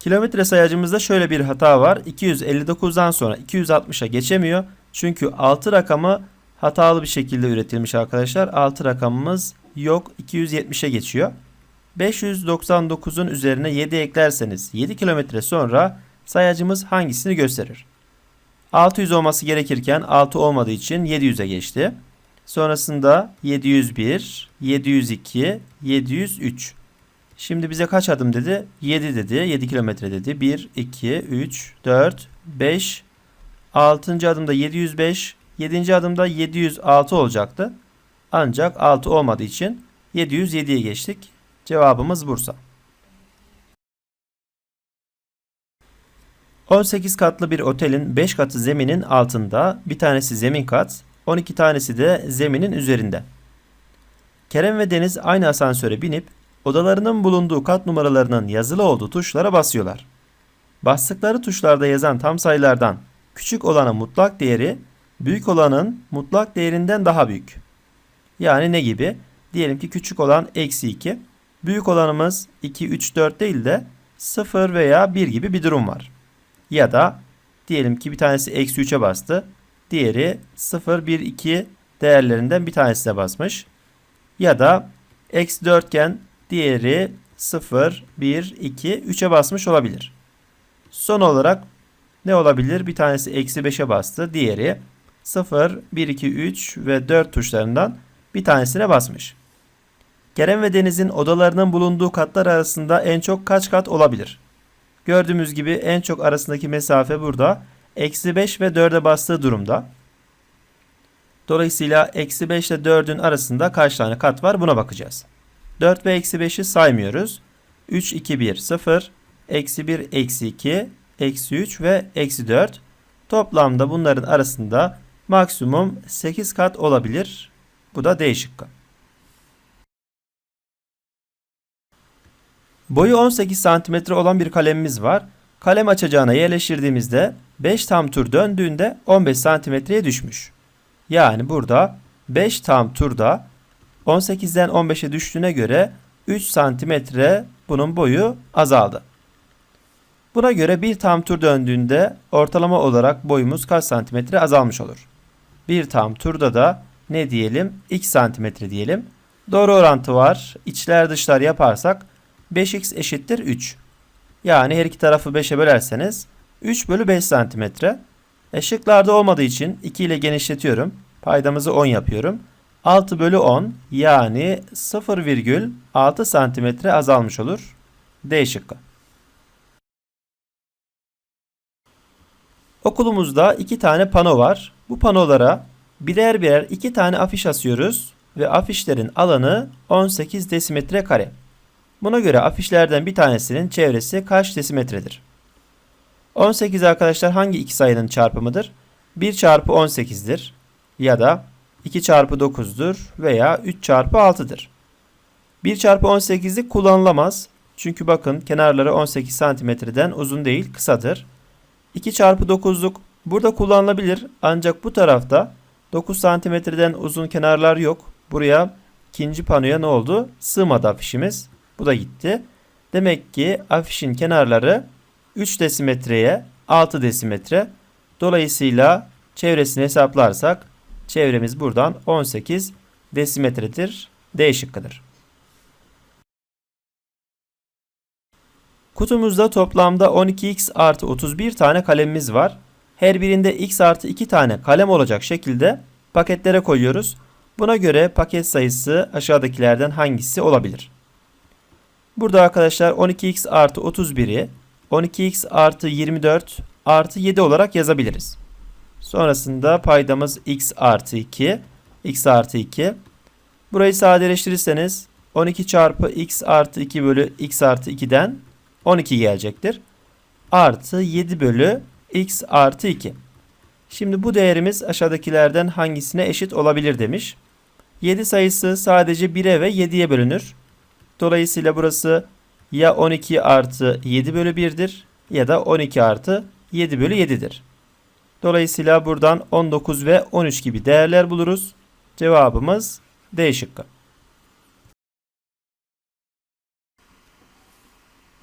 Kilometre sayacımızda şöyle bir hata var. 259'dan sonra 260'a geçemiyor. Çünkü 6 rakamı hatalı bir şekilde üretilmiş arkadaşlar. 6 rakamımız yok. 270'e geçiyor. 599'un üzerine 7 eklerseniz 7 kilometre sonra sayacımız hangisini gösterir? 600 olması gerekirken 6 olmadığı için 700'e geçti. Sonrasında 701, 702, 703. Şimdi bize kaç adım dedi? 7 dedi. 7 kilometre dedi. 1, 2, 3, 4, 5. 6. adımda 705. 7. adımda 706 olacaktı. Ancak 6 olmadığı için 707'ye geçtik. Cevabımız Bursa. 18 katlı bir otelin 5 katı zeminin altında, bir tanesi zemin kat, 12 tanesi de zeminin üzerinde. Kerem ve Deniz aynı asansöre binip odalarının bulunduğu kat numaralarının yazılı olduğu tuşlara basıyorlar. Bastıkları tuşlarda yazan tam sayılardan küçük olanın mutlak değeri büyük olanın mutlak değerinden daha büyük. Yani ne gibi? Diyelim ki küçük olan eksi 2. Büyük olanımız 2, 3, 4 değil de 0 veya 1 gibi bir durum var. Ya da diyelim ki bir tanesi eksi 3'e bastı. Diğeri 0, 1, 2 değerlerinden bir tanesine basmış. Ya da eksi 4 iken diğeri 0, 1, 2, 3'e basmış olabilir. Son olarak ne olabilir? Bir tanesi eksi 5'e bastı. Diğeri 0, 1, 2, 3 ve 4 tuşlarından bir tanesine basmış. Kerem ve Deniz'in odalarının bulunduğu katlar arasında en çok kaç kat olabilir? Gördüğümüz gibi en çok arasındaki mesafe burada. Eksi 5 ve 4'e bastığı durumda. Dolayısıyla eksi 5 ile 4'ün arasında kaç tane kat var buna bakacağız. 4 ve eksi 5'i saymıyoruz. 3, 2, 1, 0, eksi 1, eksi 2, eksi 3 ve eksi 4. Toplamda bunların arasında maksimum 8 kat olabilir. Bu da D şıkkı. Boyu 18 cm olan bir kalemimiz var. Kalem açacağına yerleştirdiğimizde 5 tam tur döndüğünde 15 cm'ye düşmüş. Yani burada 5 tam turda 18'den 15'e düştüğüne göre 3 santimetre bunun boyu azaldı. Buna göre bir tam tur döndüğünde ortalama olarak boyumuz kaç santimetre azalmış olur? Bir tam turda da ne diyelim? x santimetre diyelim. Doğru orantı var. İçler dışlar yaparsak 5x eşittir 3. Yani her iki tarafı 5'e bölerseniz 3 bölü 5 santimetre. E şıklarda olmadığı için 2 ile genişletiyorum. Paydamızı 10 yapıyorum. 6 bölü 10 yani 0,6 santimetre azalmış olur. D şıkkı. Okulumuzda iki tane pano var. Bu panolara birer birer iki tane afiş asıyoruz ve afişlerin alanı 18 desimetre kare. Buna göre afişlerden bir tanesinin çevresi kaç desimetredir? 18 arkadaşlar hangi iki sayının çarpımıdır? 1 çarpı 18'dir ya da 2 çarpı 9'dur veya 3 çarpı 6'dır. 1 çarpı 18'lik kullanılamaz. Çünkü bakın kenarları 18 santimetreden uzun değil kısadır. 2 çarpı 9'luk burada kullanılabilir ancak bu tarafta 9 santimetreden uzun kenarlar yok. Buraya ikinci panoya ne oldu? Sığmadı afişimiz. Bu da gitti. Demek ki afişin kenarları 3 desimetreye 6 desimetre. Dolayısıyla çevresini hesaplarsak çevremiz buradan 18 desimetredir. D şıkkıdır. Kutumuzda toplamda 12x artı 31 tane kalemimiz var. Her birinde x artı 2 tane kalem olacak şekilde paketlere koyuyoruz. Buna göre paket sayısı aşağıdakilerden hangisi olabilir? Burada arkadaşlar 12x artı 31'i 12x artı 24 artı 7 olarak yazabiliriz. Sonrasında paydamız x artı 2. x artı 2. Burayı sadeleştirirseniz 12 çarpı x artı 2 bölü x artı 2'den 12 gelecektir. Artı 7 bölü x artı 2. Şimdi bu değerimiz aşağıdakilerden hangisine eşit olabilir demiş. 7 sayısı sadece 1'e ve 7'ye bölünür. Dolayısıyla burası ya 12 artı 7 bölü 1'dir ya da 12 artı 7 bölü 7'dir. Dolayısıyla buradan 19 ve 13 gibi değerler buluruz. Cevabımız D şıkkı.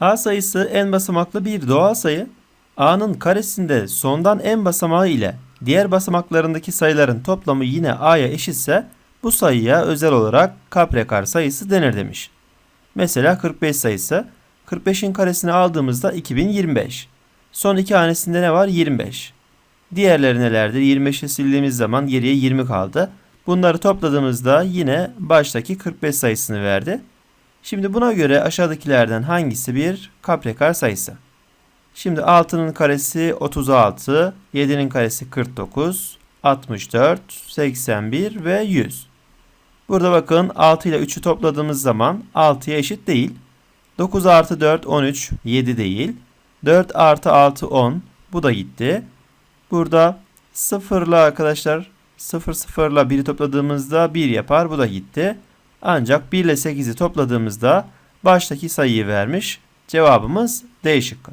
A sayısı en basamaklı bir doğal sayı. A'nın karesinde sondan en basamağı ile diğer basamaklarındaki sayıların toplamı yine A'ya eşitse bu sayıya özel olarak kaprekar sayısı denir demiş. Mesela 45 sayısı. 45'in karesini aldığımızda 2025. Son iki hanesinde ne var? 25. Diğerleri nelerdir? 25'i sildiğimiz zaman geriye 20 kaldı. Bunları topladığımızda yine baştaki 45 sayısını verdi. Şimdi buna göre aşağıdakilerden hangisi bir kaprekar sayısı? Şimdi 6'nın karesi 36, 7'nin karesi 49, 64, 81 ve 100. Burada bakın 6 ile 3'ü topladığımız zaman 6'ya eşit değil. 9 artı 4 13 7 değil. 4 artı 6 10 bu da gitti. Burada 0 ile arkadaşlar 0 0 ile 1'i topladığımızda 1 yapar bu da gitti. Ancak 1 ile 8'i topladığımızda baştaki sayıyı vermiş. Cevabımız D şıkkı.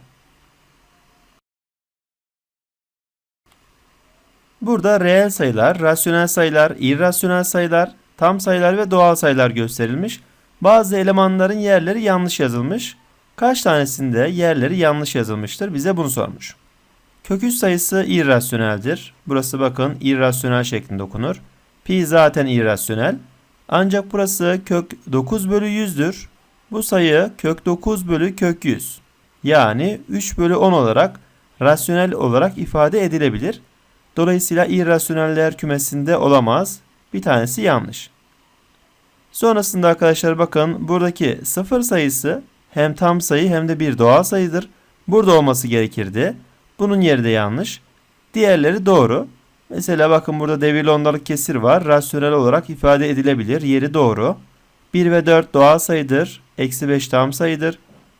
Burada reel sayılar, rasyonel sayılar, irrasyonel sayılar, tam sayılar ve doğal sayılar gösterilmiş. Bazı elemanların yerleri yanlış yazılmış. Kaç tanesinde yerleri yanlış yazılmıştır? Bize bunu sormuş. Kök 3 sayısı irrasyoneldir. Burası bakın irrasyonel şeklinde okunur. Pi zaten irrasyonel. Ancak burası kök 9 bölü 100'dür. Bu sayı kök 9 bölü kök 100. Yani 3 bölü 10 olarak rasyonel olarak ifade edilebilir. Dolayısıyla irrasyoneller kümesinde olamaz. Bir tanesi yanlış. Sonrasında arkadaşlar bakın buradaki sıfır sayısı hem tam sayı hem de bir doğal sayıdır. Burada olması gerekirdi. Bunun yeri de yanlış. Diğerleri doğru. Mesela bakın burada devirli ondalık kesir var. Rasyonel olarak ifade edilebilir. Yeri doğru. 1 ve 4 doğal sayıdır. Eksi 5 tam sayıdır.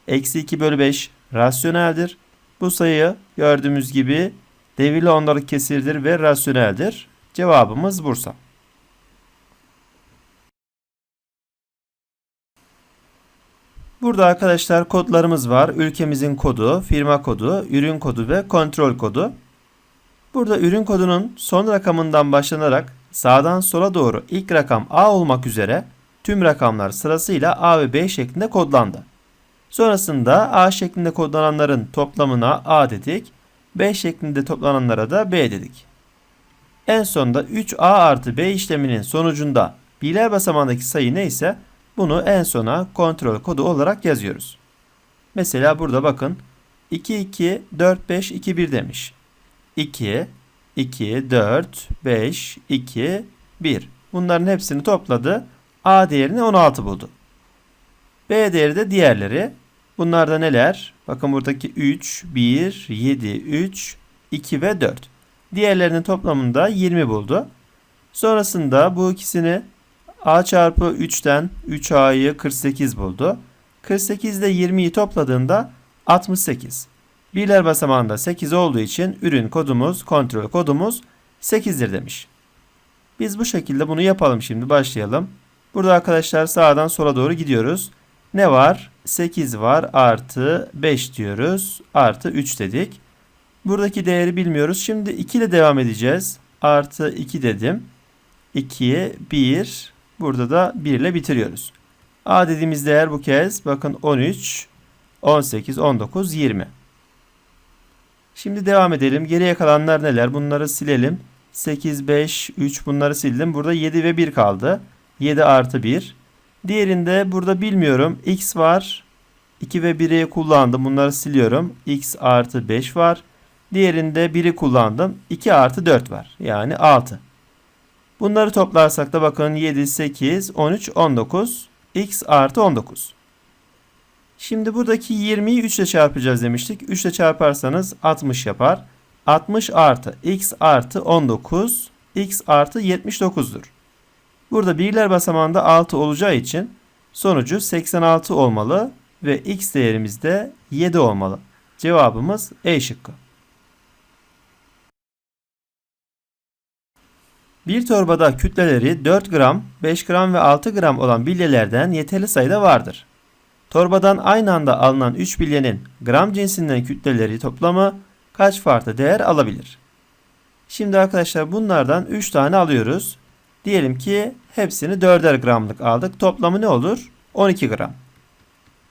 Eksi 2 bölü 5 rasyoneldir. Bu sayı gördüğümüz gibi devirli ondalık kesirdir ve rasyoneldir. Cevabımız Bursa. Burada arkadaşlar kodlarımız var. Ülkemizin kodu, firma kodu, ürün kodu ve kontrol kodu. Burada ürün kodunun son rakamından başlanarak sağdan sola doğru ilk rakam A olmak üzere tüm rakamlar sırasıyla A ve B şeklinde kodlandı. Sonrasında A şeklinde kodlananların toplamına A dedik. B şeklinde toplananlara da B dedik. En sonunda 3A artı B işleminin sonucunda birler basamağındaki sayı neyse bunu en sona kontrol kodu olarak yazıyoruz. Mesela burada bakın 2, 2, 4, 5, 2, 1 demiş. 2, 2, 4, 5, 2, 1. Bunların hepsini topladı. A değerini 16 buldu. B değeri de diğerleri. Bunlar da neler? Bakın buradaki 3, 1, 7, 3, 2 ve 4. Diğerlerinin toplamında 20 buldu. Sonrasında bu ikisini A çarpı 3'ten 3A'yı 48 buldu. 48 ile 20'yi topladığında 68. Birler basamağında 8 olduğu için ürün kodumuz, kontrol kodumuz 8'dir demiş. Biz bu şekilde bunu yapalım şimdi başlayalım. Burada arkadaşlar sağdan sola doğru gidiyoruz. Ne var? 8 var artı 5 diyoruz. Artı 3 dedik. Buradaki değeri bilmiyoruz. Şimdi 2 ile devam edeceğiz. Artı 2 dedim. 2'ye 1. Burada da 1 ile bitiriyoruz. A dediğimiz değer bu kez bakın 13, 18, 19, 20. Şimdi devam edelim. Geriye kalanlar neler? Bunları silelim. 8, 5, 3 bunları sildim. Burada 7 ve 1 kaldı. 7 artı 1. Diğerinde burada bilmiyorum. X var. 2 ve 1'i kullandım. Bunları siliyorum. X artı 5 var. Diğerinde 1'i kullandım. 2 artı 4 var. Yani 6. Bunları toplarsak da bakın 7, 8, 13, 19. X artı 19. Şimdi buradaki 20'yi 3 ile çarpacağız demiştik. 3 ile çarparsanız 60 yapar. 60 artı x artı 19 x artı 79'dur. Burada birler basamağında 6 olacağı için sonucu 86 olmalı ve x değerimiz de 7 olmalı. Cevabımız E şıkkı. Bir torbada kütleleri 4 gram, 5 gram ve 6 gram olan bilyelerden yeterli sayıda vardır. Torbadan aynı anda alınan 3 bilyenin gram cinsinden kütleleri toplamı kaç farklı değer alabilir? Şimdi arkadaşlar bunlardan 3 tane alıyoruz. Diyelim ki hepsini 4'er gramlık aldık. Toplamı ne olur? 12 gram.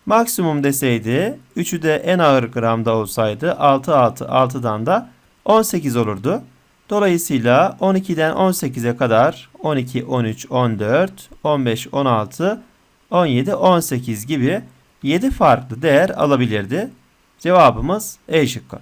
Maksimum deseydi 3'ü de en ağır gramda olsaydı 6 6 6'dan da 18 olurdu. Dolayısıyla 12'den 18'e kadar 12, 13, 14, 15, 16, 17, 18 gibi 7 farklı değer alabilirdi. Cevabımız E şıkkı.